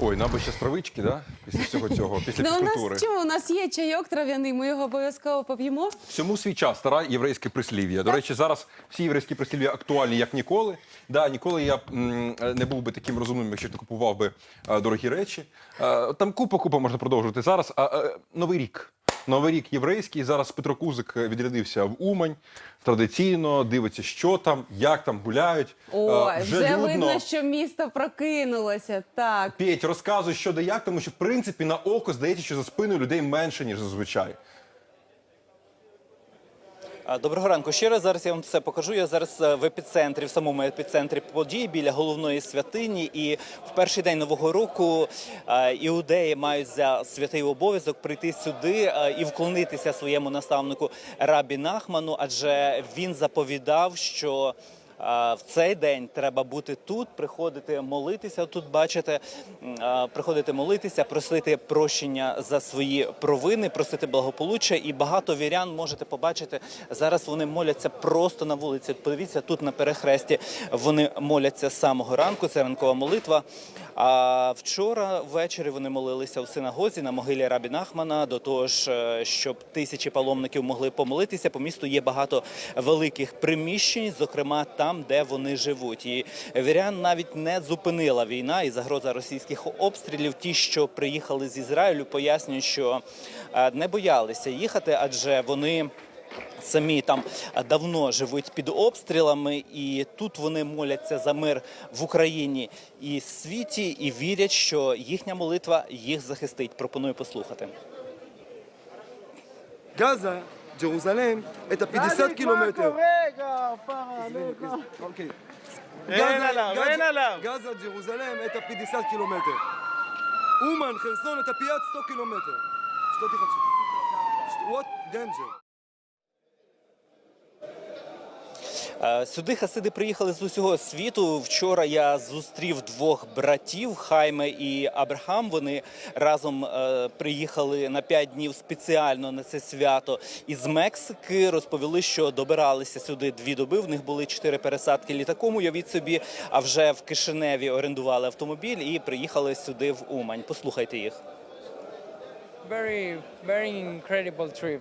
Ой, нам би ще травички, да? Після всього цього, після Ну, у фізкультури. нас чому? У нас є чайок трав'яний, ми його обов'язково поп'ємо. Всьому свій час, стара єврейське прислів'я. До речі, зараз всі єврейські прислів'я актуальні як ніколи. Да, ніколи я м, не був би таким розумним, якщо б не купував би е, дорогі речі. Е, там купа купа можна продовжувати зараз. А е, новий рік. Новий рік єврейський. Зараз Петро Кузик е, відрядився в Умань. Традиційно дивиться, що там, як там гуляють. Е, вже, вже, видно, що місто прокинулося. Так. Петь, розказуй, що де як, тому що в принципі на око здається, що за спиною людей менше, ніж зазвичай. Доброго ранку. Ще раз зараз я вам це покажу. Я зараз е, в епіцентрі, в самому епіцентрі подій біля головної святині. І в перший день нового року е, іудеї мають за святий обов'язок прийти сюди е, і вклонитися своєму наставнику Рабі Нахману, адже він заповідав, що. В цей день треба бути тут, приходити молитися. Тут бачите, приходити молитися, просити прощення за свої провини, просити благополуччя. І багато вірян можете побачити зараз. Вони моляться просто на вулиці. Подивіться тут на перехресті. Вони моляться з самого ранку. Це ранкова молитва. А вчора ввечері вони молилися в синагозі на могилі Рабі Нахмана до того ж, е, щоб тисячі паломників могли помолитися. По місту є багато великих приміщень, зокрема там, де вони живуть. І вірян навіть не зупинила війна і загроза російських обстрілів. Ті, що приїхали з Ізраїлю, пояснюють, що е, не боялися їхати, адже вони. Самі там давно живуть під обстрілами, і тут вони моляться за мир в Україні і світі, і вірять, що їхня молитва їх захистить. Пропоную послухати. Gaza, Jérusalem, est à 50 km. לא, לא. אוקיי. אין עליו, אין עליו. גזה, ג'רוזלם, את הפידיסת קילומטר. אומן, חרסון, את הפיאט סטו קילומטר. שתו תחדשו. What danger? Сюди хасиди приїхали з усього світу. Вчора я зустрів двох братів Хайме і Абрахам. Вони разом е, приїхали на п'ять днів спеціально на це свято із Мексики. Розповіли, що добиралися сюди дві доби. В них були чотири пересадки літаком. Уявіть собі, а вже в Кишиневі орендували автомобіль і приїхали сюди в Умань. Послухайте їх. very very incredible trip.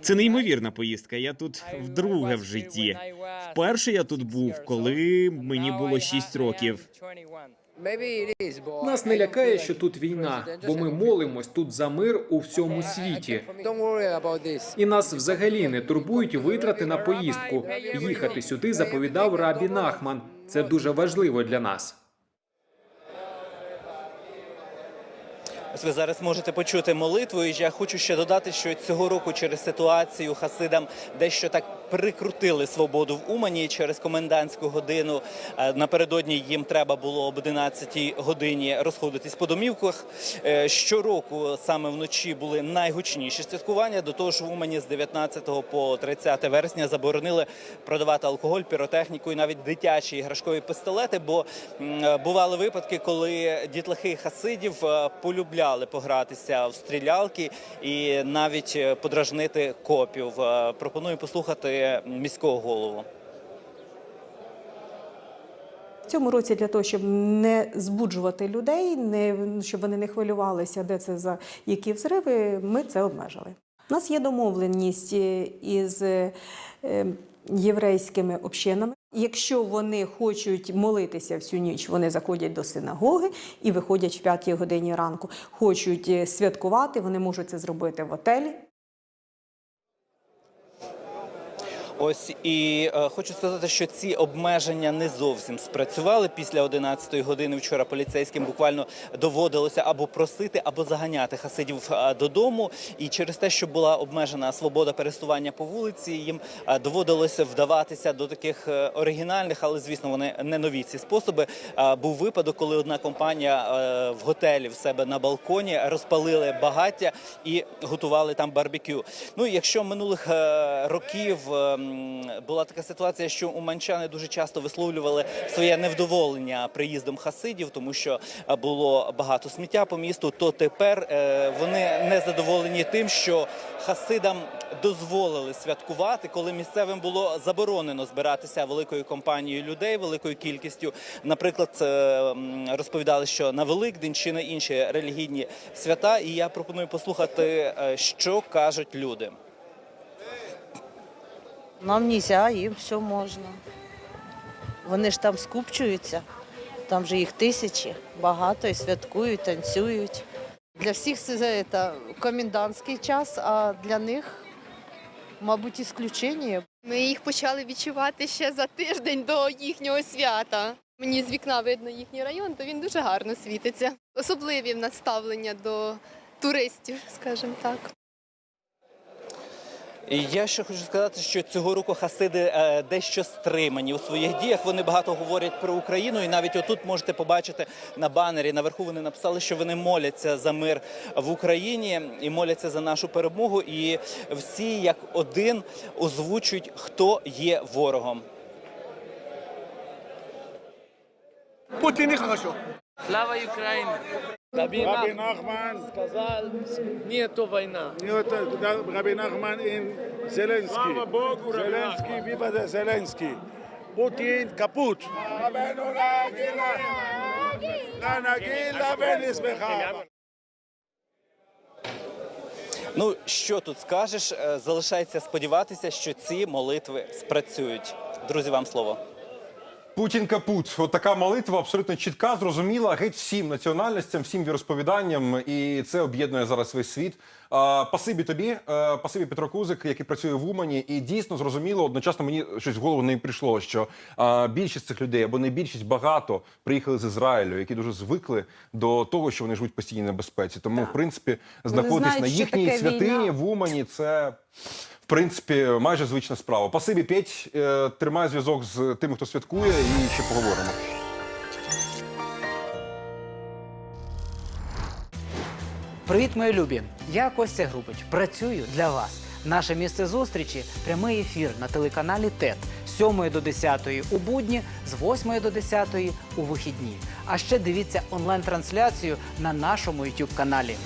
Це неймовірна поїздка. Я тут вдруге в житті. Вперше я тут був, коли мені було 6 років. Нас не лякає, що тут війна, бо ми молимось тут за мир у всьому світі. І нас взагалі не турбують витрати на поїздку. Їхати сюди заповідав Рабі Нахман. Це дуже важливо для нас. Ви зараз можете почути молитву. І я хочу ще додати, що цього року через ситуацію хасидам дещо так прикрутили свободу в Умані через комендантську годину. Е, Напередодні їм треба було об 11 годині розходитись по домівках. Е, Щороку саме вночі були найгучніші святкування. До того ж, в Умані з 19 по 30 вересня заборонили продавати алкоголь, піротехніку і навіть дитячі іграшкові пістолети. Бо е, бували випадки, коли дітлахи хасидів е, полюбляли погратися в стрілялки і навіть е, подражнити копів. Е, Пропоную послухати міського голову. В цьому році для того, щоб не збуджувати людей, не щоб вони не хвилювалися, де це за які взриви, ми це обмежили. У нас є домовленість е, із єврейськими общинами. Якщо вони хочуть молитися всю ніч, вони заходять до синагоги і виходять в п'ятій годині ранку. Хочуть е, святкувати, вони можуть це зробити в отелі. Ось і е, хочу сказати, що ці обмеження не зовсім спрацювали після 11-ї години. Вчора поліцейським буквально доводилося або просити, або заганяти хасидів е, додому. І через те, що була обмежена свобода пересування по вулиці, їм е, доводилося вдаватися до таких е, оригінальних, але звісно, вони не нові ці способи. Е, Був випадок, коли одна компанія е, в готелі в себе на балконі розпалили багаття і готували там барбекю. Ну якщо минулих е, років е, була така ситуація, що уманчани дуже часто висловлювали своє невдоволення приїздом хасидів, тому що е, було багато сміття по місту. То тепер е, вони не задоволені тим, що хасидам дозволили святкувати, коли місцевим було заборонено збиратися великою компанією людей, великою кількістю. Наприклад, е, розповідали, що на Великдень чи на інші релігійні свята. І я пропоную послухати, що кажуть люди. Нам нельзя, їм все можна. Вони ж там скупчуються, там же їх тисячі, багато і святкують, танцюють. Для всіх це, комендантський час, а для них, мабуть, ісключення. Ми їх почали відчувати ще за тиждень до їхнього свята. Мені з вікна видно їхній район, то він дуже гарно світиться. Особливі в нас ставлення до туристів, скажімо так. І я ще хочу сказати, що цього року хасиди е, дещо стримані у своїх діях. Вони багато говорять про Україну, і навіть отут можете побачити на банері. Наверху вони написали, що вони моляться за мир в Україні і моляться за нашу перемогу. І всі як один озвучують, хто є ворогом. Путін не хорошо. Слава Україні! Рабі Нахман сказав, нету війна. Rabbi Nachman in Zelensky. Zelensky, viva der Zelensky. Putin kaputt. Ну що тут скажеш? Е, Залишається сподіватися, що ці молитви спрацюють. Друзі, вам слово. Путін капут. От така молитва абсолютно чітка, зрозуміла геть всім національностям, всім віросповіданням, і це об'єднує зараз весь світ. А, пасибі тобі, а, пасибі Петро Кузик, який працює в Умані, і дійсно зрозуміло, одночасно мені щось в голову не прийшло, що а, більшість цих людей або не більшість багато приїхали з Ізраїлю, які дуже звикли до того, що вони живуть в постійній небезпеці. Тому, в принципі, знаходитись на їхній святині війна. в Умані це. В принципі, майже звична справа. Пасибі Петь, е, тримай зв'язок з тими, хто святкує, і ще поговоримо. Привіт, мої любі! Я Костя Грубич. Працюю для вас. Наше місце зустрічі прямий ефір на телеканалі ТЕТ з 7 до 10 у будні, з 8 до 10 у вихідні. А ще дивіться онлайн-трансляцію на нашому YouTube каналі.